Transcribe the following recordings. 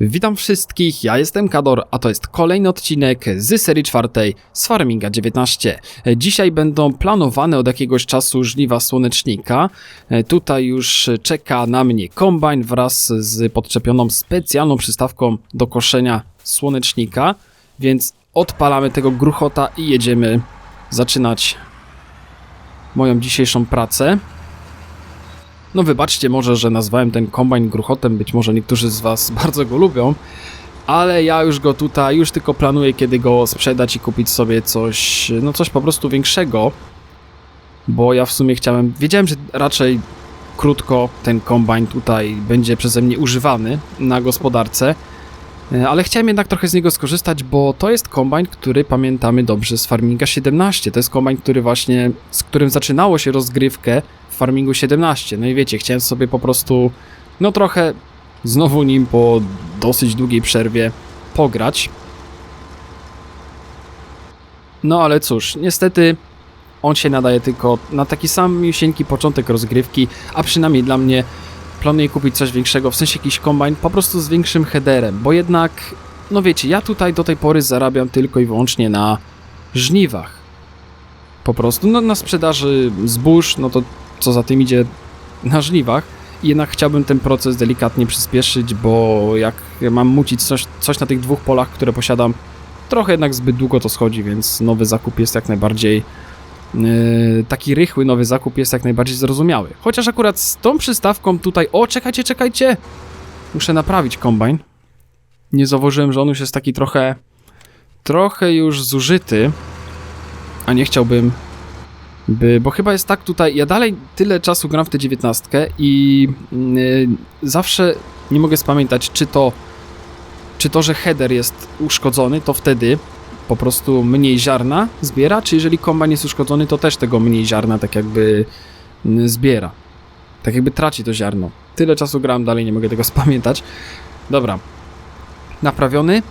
Witam wszystkich, ja jestem Kador, a to jest kolejny odcinek z serii czwartej z Farminga 19. Dzisiaj będą planowane od jakiegoś czasu żniwa słonecznika. Tutaj już czeka na mnie kombajn wraz z podczepioną specjalną przystawką do koszenia słonecznika, więc odpalamy tego gruchota i jedziemy zaczynać moją dzisiejszą pracę. No wybaczcie może, że nazwałem ten kombajn gruchotem, być może niektórzy z was bardzo go lubią, ale ja już go tutaj, już tylko planuję kiedy go sprzedać i kupić sobie coś, no coś po prostu większego, bo ja w sumie chciałem, wiedziałem, że raczej krótko ten kombajn tutaj będzie przeze mnie używany na gospodarce, e, ale chciałem jednak trochę z niego skorzystać, bo to jest kombajn, który pamiętamy dobrze z Farminga 17. To jest kombajn, który właśnie, z którym zaczynało się rozgrywkę Farmingu 17. No i wiecie, chciałem sobie po prostu, no trochę znowu nim po dosyć długiej przerwie pograć. No ale cóż, niestety on się nadaje tylko na taki sam miusieńki początek rozgrywki, a przynajmniej dla mnie planuję kupić coś większego, w sensie jakiś kombajn po prostu z większym headerem, bo jednak, no wiecie, ja tutaj do tej pory zarabiam tylko i wyłącznie na żniwach. Po prostu, no na sprzedaży zbóż, no to co za tym idzie na żniwach. I jednak chciałbym ten proces delikatnie przyspieszyć, bo jak mam mucić coś, coś na tych dwóch polach, które posiadam, trochę jednak zbyt długo to schodzi, więc nowy zakup jest jak najbardziej yy, taki rychły nowy zakup jest jak najbardziej zrozumiały. Chociaż akurat z tą przystawką tutaj, o czekajcie, czekajcie, muszę naprawić kombajn. Nie zauważyłem, że on już jest taki trochę, trochę już zużyty, a nie chciałbym by, bo chyba jest tak tutaj, ja dalej tyle czasu gram w tę dziewiętnastkę i yy, zawsze nie mogę spamiętać, czy to, czy to, że header jest uszkodzony, to wtedy po prostu mniej ziarna zbiera, czy jeżeli kombajn jest uszkodzony, to też tego mniej ziarna tak jakby mm, zbiera. Tak jakby traci to ziarno. Tyle czasu gram, dalej nie mogę tego spamiętać. Dobra. Naprawiony.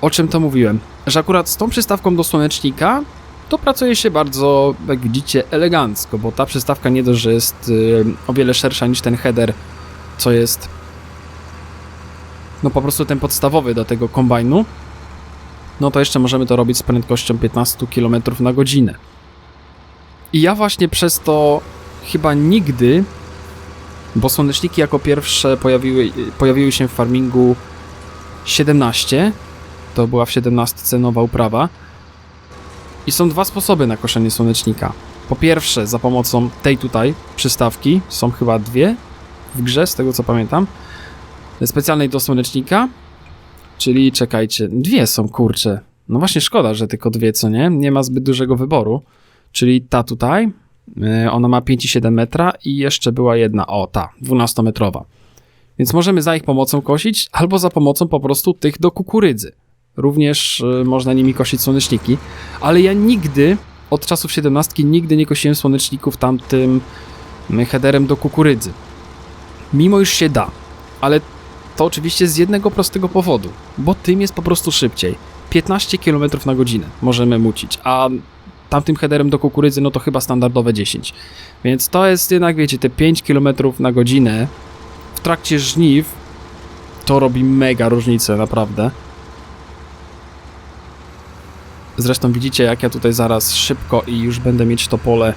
O czym to mówiłem? Że akurat z tą przystawką do słonecznika to pracuje się bardzo, jak widzicie, elegancko, bo ta przystawka nie dość, że jest y, o wiele szersza niż ten header, co jest no po prostu ten podstawowy do tego kombajnu, no to jeszcze możemy to robić z prędkością 15 km na godzinę. I ja właśnie przez to chyba nigdy, bo słoneczniki jako pierwsze pojawiły, pojawiły się w farmingu 17, to była w 17 nowa uprawa, i są dwa sposoby na koszenie słonecznika. Po pierwsze, za pomocą tej tutaj przystawki, są chyba dwie w grze, z tego co pamiętam, specjalnej do słonecznika, czyli czekajcie, dwie są kurcze. No właśnie szkoda, że tylko dwie, co nie? Nie ma zbyt dużego wyboru. Czyli ta tutaj, yy, ona ma 5,7 metra i jeszcze była jedna, o ta, 12-metrowa. Więc możemy za ich pomocą kosić, albo za pomocą po prostu tych do kukurydzy. Również y, można nimi kosić słoneczniki, ale ja nigdy, od czasów 17, nigdy nie kosiłem słoneczników tamtym y, headerem do kukurydzy. Mimo już się da, ale to oczywiście z jednego prostego powodu, bo tym jest po prostu szybciej. 15 km na godzinę możemy mucić, a tamtym headerem do kukurydzy no to chyba standardowe 10. Więc to jest jednak, wiecie, te 5 km na godzinę w trakcie żniw to robi mega różnicę, naprawdę. Zresztą widzicie, jak ja tutaj zaraz szybko i już będę mieć to pole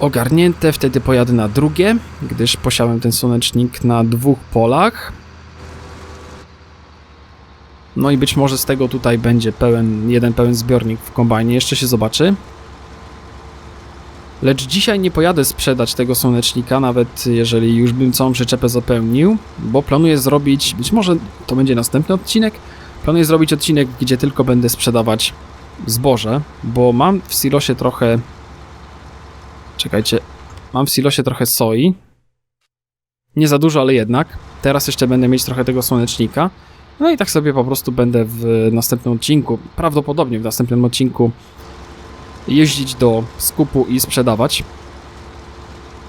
ogarnięte. Wtedy pojadę na drugie, gdyż posiałem ten słonecznik na dwóch polach. No i być może z tego tutaj będzie pełen, jeden pełen zbiornik w kombajnie. Jeszcze się zobaczy. Lecz dzisiaj nie pojadę sprzedać tego słonecznika, nawet jeżeli już bym całą przyczepę zapełnił, bo planuję zrobić, być może to będzie następny odcinek, Planuję zrobić odcinek, gdzie tylko będę sprzedawać zboże, bo mam w silosie trochę... Czekajcie. Mam w silosie trochę soi. Nie za dużo, ale jednak. Teraz jeszcze będę mieć trochę tego słonecznika. No i tak sobie po prostu będę w następnym odcinku, prawdopodobnie w następnym odcinku, jeździć do skupu i sprzedawać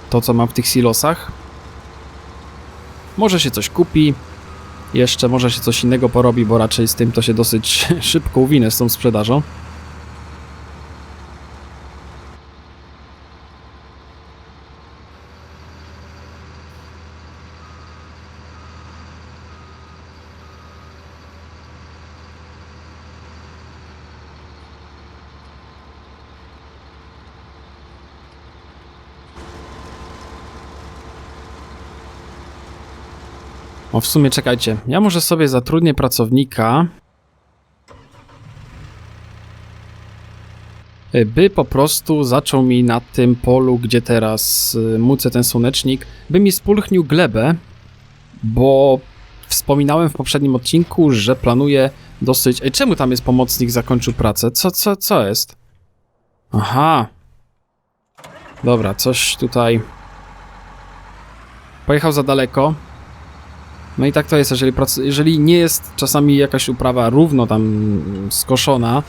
to, co mam w tych silosach. Może się coś kupi, jeszcze może się coś innego porobi, bo raczej z tym to się dosyć szybko uwinę z tą sprzedażą. O, w sumie czekajcie. Ja może sobie zatrudnię pracownika. y, By po prostu zaczął mi na tym polu, gdzie teraz y, mucę ten słonecznik, by mi spulchnił glebę, bo wspominałem w poprzednim odcinku, że planuję dosyć. Ej, czemu tam jest pomocnik, zakończył pracę? Co, co, co jest? Aha. Dobra, coś tutaj. Pojechał za daleko. No i tak to jest, jeżeli, jeżeli nie jest czasami jakaś uprawa równo tam skoszona,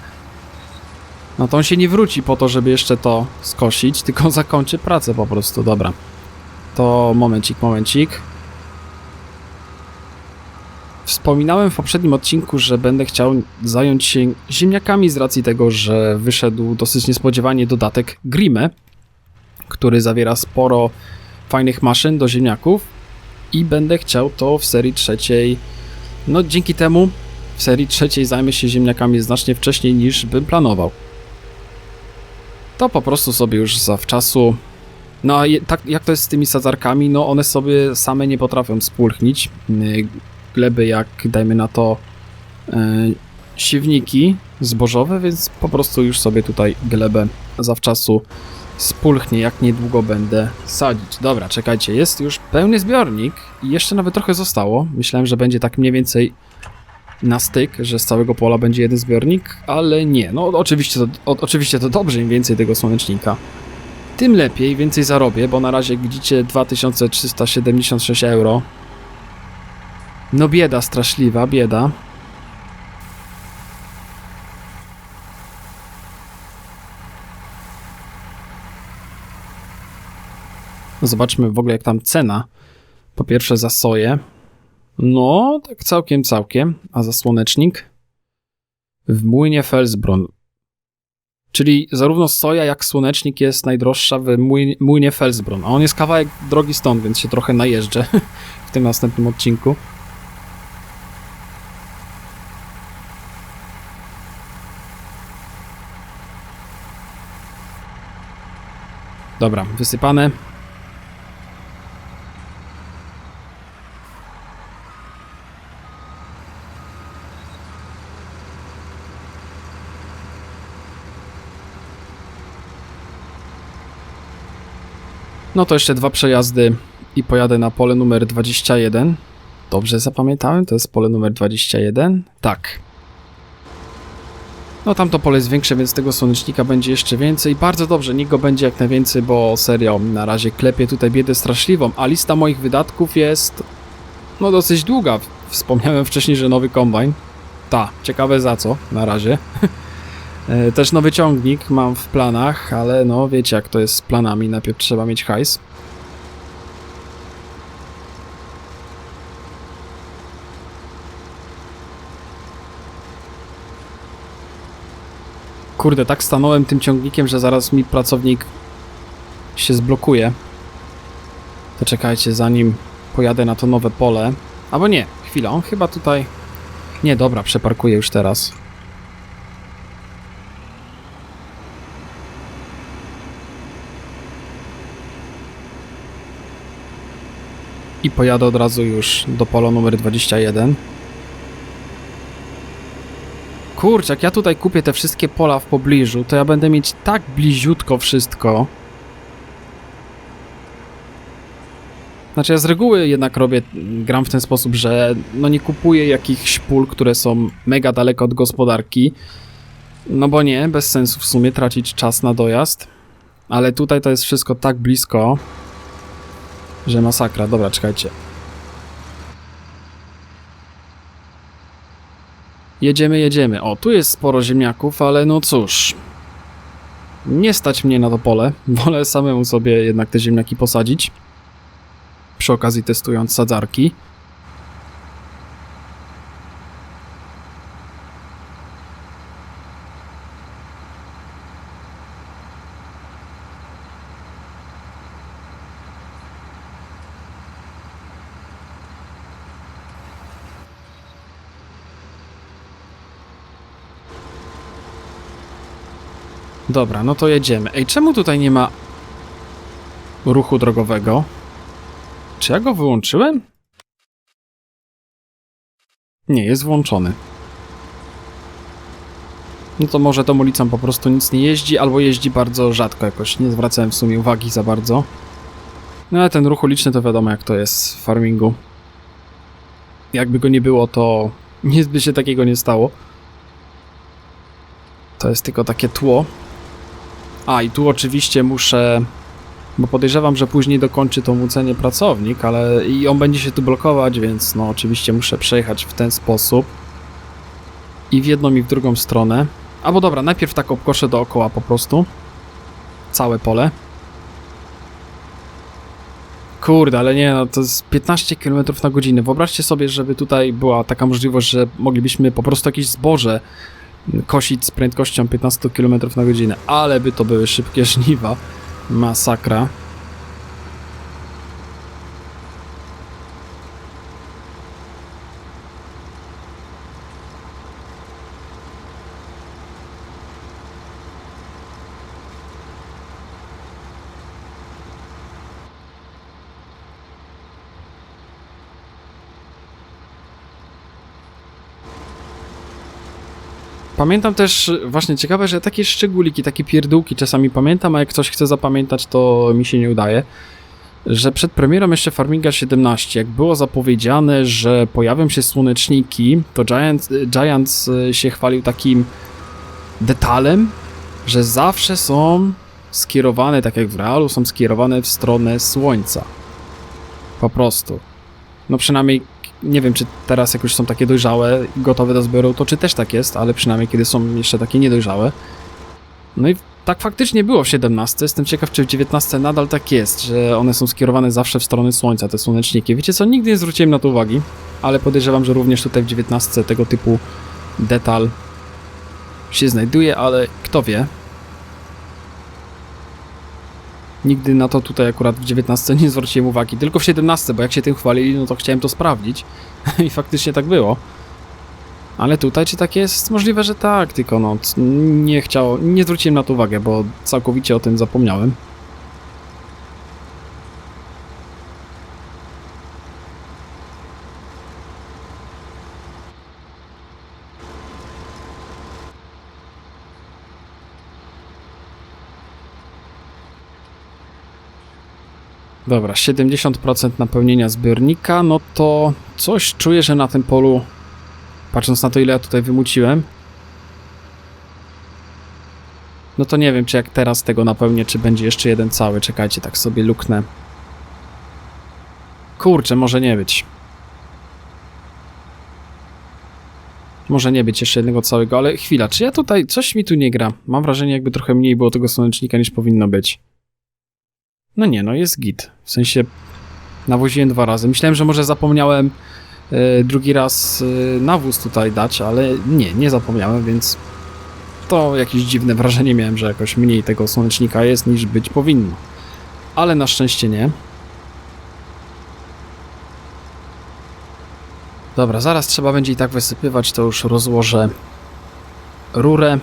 no to on się nie wróci po to, żeby jeszcze to skosić, tylko zakończy pracę po prostu. Dobra. To momencik, momencik. Wspominałem w poprzednim odcinku, że będę chciał zająć się ziemniakami z racji tego, że wyszedł dosyć niespodziewanie dodatek Grime, który zawiera sporo fajnych maszyn do ziemniaków i będę chciał to w serii trzeciej. No dzięki temu w serii trzeciej zajmę się ziemniakami znacznie wcześniej niż bym planował. To po prostu sobie już zawczasu. No a je, tak jak to jest z tymi sadzarkami, no one sobie same nie potrafią spulchnić yy, gleby jak dajmy na to yy, siewniki zbożowe, więc po prostu już sobie tutaj glebę zawczasu spulchnie, jak niedługo będę sadzić. Dobra, czekajcie, jest już pełny zbiornik i jeszcze nawet trochę zostało. Myślałem, że będzie tak mniej więcej na styk, że z całego pola będzie jeden zbiornik, ale nie. No oczywiście to, o, oczywiście to dobrze, im więcej tego słonecznika. Tym lepiej, więcej zarobię, bo na razie widzicie 2376 euro. No bieda straszliwa, bieda. Zobaczmy w ogóle jak tam cena. Po pierwsze za soję. No, tak całkiem, całkiem. A za słonecznik? W młynie Felsbron. Czyli zarówno soja jak słonecznik jest najdroższa w młynie, młynie. A on jest kawałek drogi stąd, więc się trochę najeżdżę w tym następnym odcinku. Dobra, wysypane. No to jeszcze dwa przejazdy i pojadę na pole numer 21. Dobrze zapamiętałem, to jest pole numer 21? Tak. No tamto pole jest większe, więc tego słonecznika będzie jeszcze więcej. Bardzo dobrze, niech go będzie jak najwięcej, bo serio, na razie klepię tutaj biedę straszliwą, a lista moich wydatków jest no dosyć długa. Wspomniałem wcześniej, że nowy kombajn. Ta, ciekawe za co, na razie. E, Też nowy ciągnik mam w planach, ale no wiecie jak to jest z planami, najpierw trzeba mieć hajs. Kurde, tak stanąłem tym ciągnikiem, że zaraz mi pracownik się zblokuje. To czekajcie, zanim pojadę na to nowe pole. Albo nie, chwila, on chyba tutaj... Nie, dobra, przeparkuję już teraz. I pojadę od razu już do pola numer 21. Kurczę, jak ja tutaj kupię te wszystkie pola w pobliżu, to ja będę mieć tak bliziutko wszystko. Znaczy ja z reguły jednak robię, gram w ten sposób, że no nie kupuję jakichś pól, które są mega daleko od gospodarki. No bo nie, bez sensu w sumie tracić czas na dojazd. Ale tutaj to jest wszystko tak blisko, że masakra. Dobra, czekajcie. Jedziemy, jedziemy. O, tu jest sporo ziemniaków, ale no cóż. Nie stać mnie na to pole. Wolę samemu sobie jednak te ziemniaki posadzić. Przy okazji testując sadzarki. Dobra, no to jedziemy. Ej, czemu tutaj nie ma ruchu drogowego? Czy ja go wyłączyłem? Nie, jest włączony. No to może tą ulicą po prostu nic nie jeździ, albo jeździ bardzo rzadko jakoś. Nie zwracałem w sumie uwagi za bardzo. No ale ten ruch uliczny to wiadomo jak to jest w farmingu. Jakby go nie było, to nic by się takiego nie stało. To jest tylko takie tło. A i tu oczywiście muszę, bo podejrzewam, że później dokończy to mucenie pracownik, ale i on będzie się tu blokować, więc no oczywiście muszę przejechać w ten sposób. I w jedną i w drugą stronę. Albo dobra, najpierw tak obkoszę dookoła po prostu. Całe pole. Kurde, ale nie, no to jest 15 km na godzinę. Wyobraźcie sobie, żeby tutaj była taka możliwość, że moglibyśmy po prostu jakieś zboże kosić z prędkością 15 km na godzinę. Ale by to były szybkie żniwa. Masakra. Pamiętam też, właśnie ciekawe, że takie szczególiki, takie pierdółki czasami pamiętam, a jak ktoś chce zapamiętać, to mi się nie udaje. Że przed premierą jeszcze Farminga 17, jak było zapowiedziane, że pojawią się słoneczniki, to Giants, Giants y, się chwalił takim detalem, że zawsze są skierowane, tak jak w realu, są skierowane w stronę słońca. Po prostu. No przynajmniej nie wiem, czy teraz jak już są takie dojrzałe gotowe do zbioru, to czy też tak jest, ale przynajmniej kiedy są jeszcze takie niedojrzałe. No i tak faktycznie było w 17. Jestem ciekaw, czy w 19 nadal tak jest, że one są skierowane zawsze w stronę słońca, te słoneczniki. Wiecie co, nigdy nie zwróciłem na to uwagi, ale podejrzewam, że również tutaj w 19 tego typu detal się znajduje, ale kto wie. Nigdy na to tutaj akurat w 19 nie zwróciłem uwagi, tylko w 17, bo jak się tym chwalili, no to chciałem to sprawdzić i faktycznie tak było. Ale tutaj czy tak jest? Możliwe, że tak, tylko no nie chciał, nie zwróciłem na to uwagę, bo całkowicie o tym zapomniałem. Dobra, 70% napełnienia zbiornika, no to coś czuję, że na tym polu, patrząc na to ile ja tutaj wymuciłem, no to nie wiem, czy jak teraz tego napełnię, czy będzie jeszcze jeden cały. Czekajcie, tak sobie luknę. Kurczę, może nie być. Może nie być jeszcze jednego całego, ale chwila, czy ja tutaj, coś mi tu nie gra? Mam wrażenie, jakby trochę mniej było tego słonecznika niż powinno być. No nie, no jest git. W sensie nawoziłem dwa razy. Myślałem, że może zapomniałem e, drugi raz e, nawóz tutaj dać, ale nie, nie zapomniałem, więc to jakieś dziwne wrażenie miałem, że jakoś mniej tego słonecznika jest niż być powinno. Ale na szczęście nie. Dobra, zaraz trzeba będzie i tak wysypywać, to już rozłożę rurę.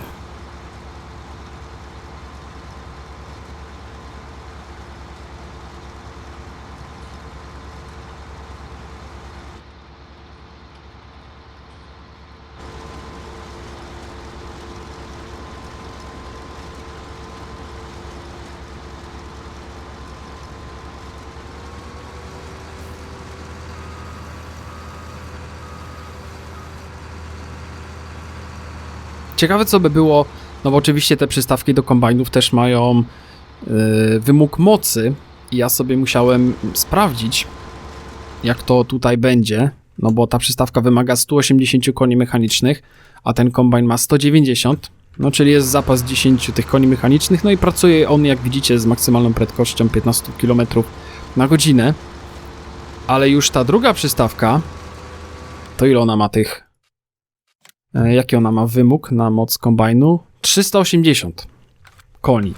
Ciekawe co by było, no bo oczywiście te przystawki do kombajnów też mają yy, wymóg mocy i ja sobie musiałem sprawdzić jak to tutaj będzie, no bo ta przystawka wymaga 180 koni mechanicznych, a ten kombajn ma 190, no czyli jest zapas 10 tych koni mechanicznych, no i pracuje on jak widzicie z maksymalną prędkością 15 km na godzinę, ale już ta druga przystawka, to ile ona ma tych Jaki ona ma wymóg na moc kombajnu? 380 koni.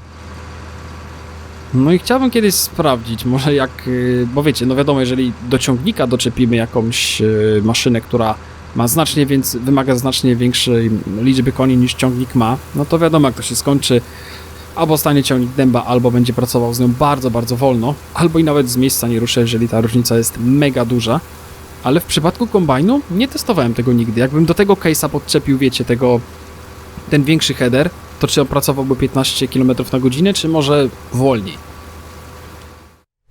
No i chciałbym kiedyś sprawdzić, może jak, y, bo wiecie, no wiadomo, jeżeli do ciągnika doczepimy jakąś y, maszynę, która ma znacznie więc wymaga znacznie większej liczby koni niż ciągnik ma, no to wiadomo jak to się skończy. Albo stanie ciągnik dęba, albo będzie pracował z nią bardzo, bardzo wolno, albo i nawet z miejsca nie ruszę, jeżeli ta różnica jest mega duża. Ale w przypadku kombajnu nie testowałem tego nigdy. Jakbym do tego case'a podczepił, wiecie, tego ten większy header, to czy opracowałby 15 km na godzinę, czy może wolniej?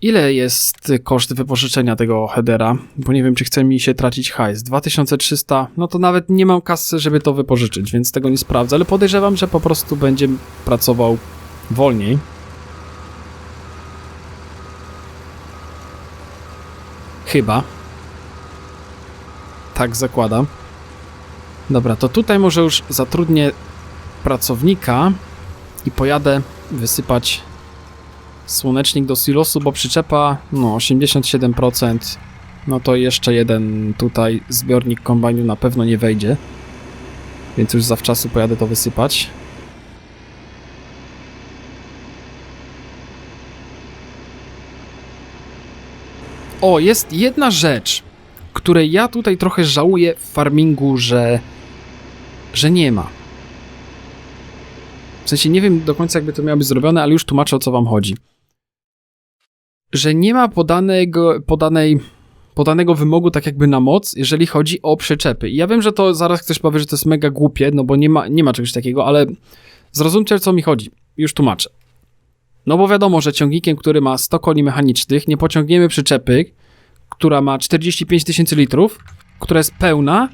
Ile jest koszt wypożyczenia tego headera? Bo nie wiem, czy chce mi się tracić hajs. 2300, no to nawet nie mam kasy, żeby to wypożyczyć, więc tego nie sprawdzę, ale podejrzewam, że po prostu będzie pracował wolniej. Chyba. Tak zakładam. Dobra, to tutaj może już zatrudnię pracownika i pojadę wysypać słonecznik do silosu, bo przyczepa no 87%, no to jeszcze jeden tutaj zbiornik kombajnu na pewno nie wejdzie. Więc już zawczasu pojadę to wysypać. O, jest jedna rzecz, której ja tutaj trochę żałuję w farmingu, że że nie ma. W sensie nie wiem do końca, jakby to miało być zrobione, ale już tłumaczę o co wam chodzi. Że nie ma podanego, podanej, podanego wymogu tak jakby na moc, jeżeli chodzi o przyczepy. I ja wiem, że to zaraz ktoś powie, że to jest mega głupie, no bo nie ma, nie ma czegoś takiego, ale zrozumcie o co mi chodzi. Już tłumaczę. No bo wiadomo, że ciągnikiem, który ma 100 koni mechanicznych, nie pociągniemy przyczepy, która ma 45 tysięcy litrów, która jest pełna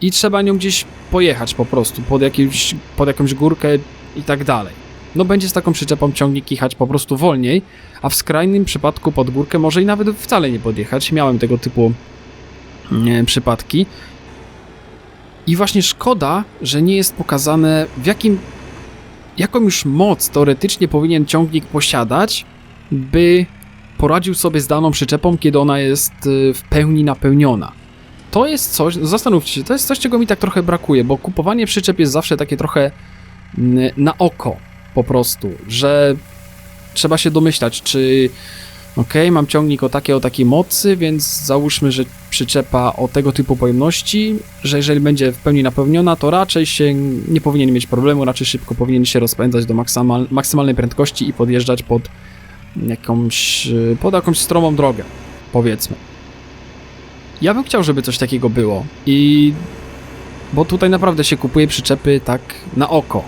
i trzeba nią gdzieś pojechać po prostu, pod, jakimś, pod jakąś górkę i tak dalej. No będzie z taką przyczepą ciągnik jechać po prostu wolniej, a w skrajnym przypadku pod górkę może i nawet wcale nie podjechać. Miałem tego typu nie, przypadki. I właśnie szkoda, że nie jest pokazane w jakim jaką już moc teoretycznie powinien ciągnik posiadać, by poradził sobie z daną przyczepą, kiedy ona jest y, w pełni napełniona. To jest coś, zastanówcie się, to jest coś, czego mi tak trochę brakuje, bo kupowanie przyczep jest zawsze takie trochę mm, na oko po prostu, że trzeba się domyślać, czy ok, mam ciągnik o takiej, o takiej mocy, więc załóżmy, że przyczepa o tego typu pojemności, że jeżeli będzie w pełni napełniona, to raczej się nie powinien mieć problemu, raczej szybko powinien się rozpędzać do maksymal, maksymalnej prędkości i podjeżdżać pod jakąś, pod jakąś stromą drogę, powiedzmy. Ja bym chciał, żeby coś takiego było i bo tutaj naprawdę się kupuje przyczepy tak na oko.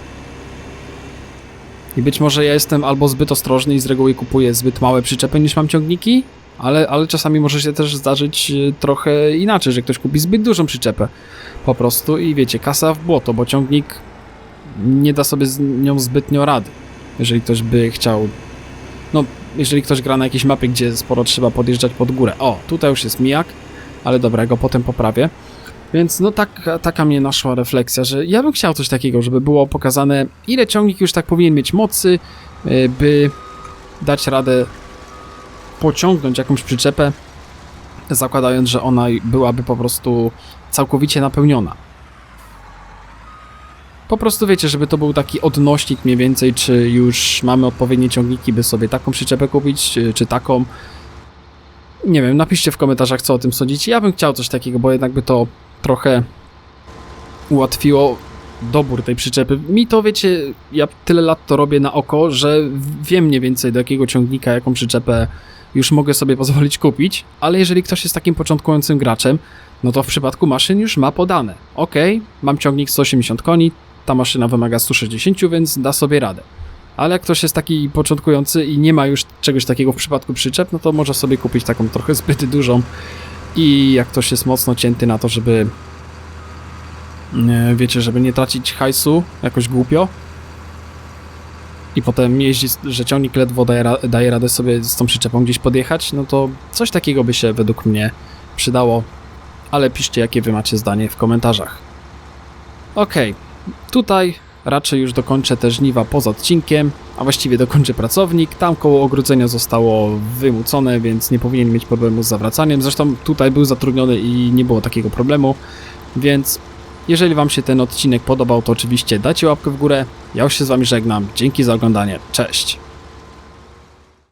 I być może ja jestem albo zbyt ostrożny i z reguły kupuję zbyt małe przyczepy niż mam ciągniki, ale, ale czasami może się też zdarzyć y, trochę inaczej, że ktoś kupi zbyt dużą przyczepę po prostu i wiecie, kasa w błoto, bo ciągnik nie da sobie z nią zbytnio rady. Jeżeli ktoś by chciał, no, jeżeli ktoś gra na jakiejś mapie, gdzie sporo trzeba podjeżdżać pod górę. O, tutaj już jest mijak, ale dobra, go potem poprawię. Więc no tak, taka mnie naszła refleksja, że ja bym chciał coś takiego, żeby było pokazane, ile ciągnik już tak powinien mieć mocy, y, by dać radę pociągnąć jakąś przyczepę, zakładając, że ona byłaby po prostu całkowicie napełniona. Po prostu wiecie, żeby to był taki odnośnik mniej więcej, czy już mamy odpowiednie ciągniki, by sobie taką przyczepę kupić, czy, taką. Nie wiem, napiszcie w komentarzach, co o tym sądzicie. Ja bym chciał coś takiego, bo jednak by to trochę ułatwiło dobór tej przyczepy. Mi to, wiecie, ja tyle lat to robię na oko, że wiem mniej więcej do jakiego ciągnika, jaką przyczepę już mogę sobie pozwolić kupić, ale jeżeli ktoś jest takim początkującym graczem, no to w przypadku maszyn już ma podane. Ok, mam ciągnik 180 koni, ta maszyna wymaga 160, więc da sobie radę. Ale jak ktoś jest taki początkujący i nie ma już czegoś takiego w przypadku przyczep, no to może sobie kupić taką trochę zbyt dużą i jak ktoś jest mocno cięty na to, żeby nie, wiecie, żeby nie tracić hajsu jakoś głupio i potem jeździ, że ciągnik ledwo daje, daje radę sobie z tą przyczepą gdzieś podjechać, no to coś takiego by się według mnie przydało, ale piszcie jakie wy macie zdanie w komentarzach. Okej, okay. Tutaj raczej już dokończę te żniwa poza odcinkiem, a właściwie dokończę pracownik. Tam koło ogrodzenia zostało wymucone, więc nie powinien mieć problemu z zawracaniem. Zresztą tutaj był zatrudniony i nie było takiego problemu, więc jeżeli Wam się ten odcinek podobał, to oczywiście dajcie łapkę w górę. Ja już się z Wami żegnam. Dzięki za oglądanie. Cześć!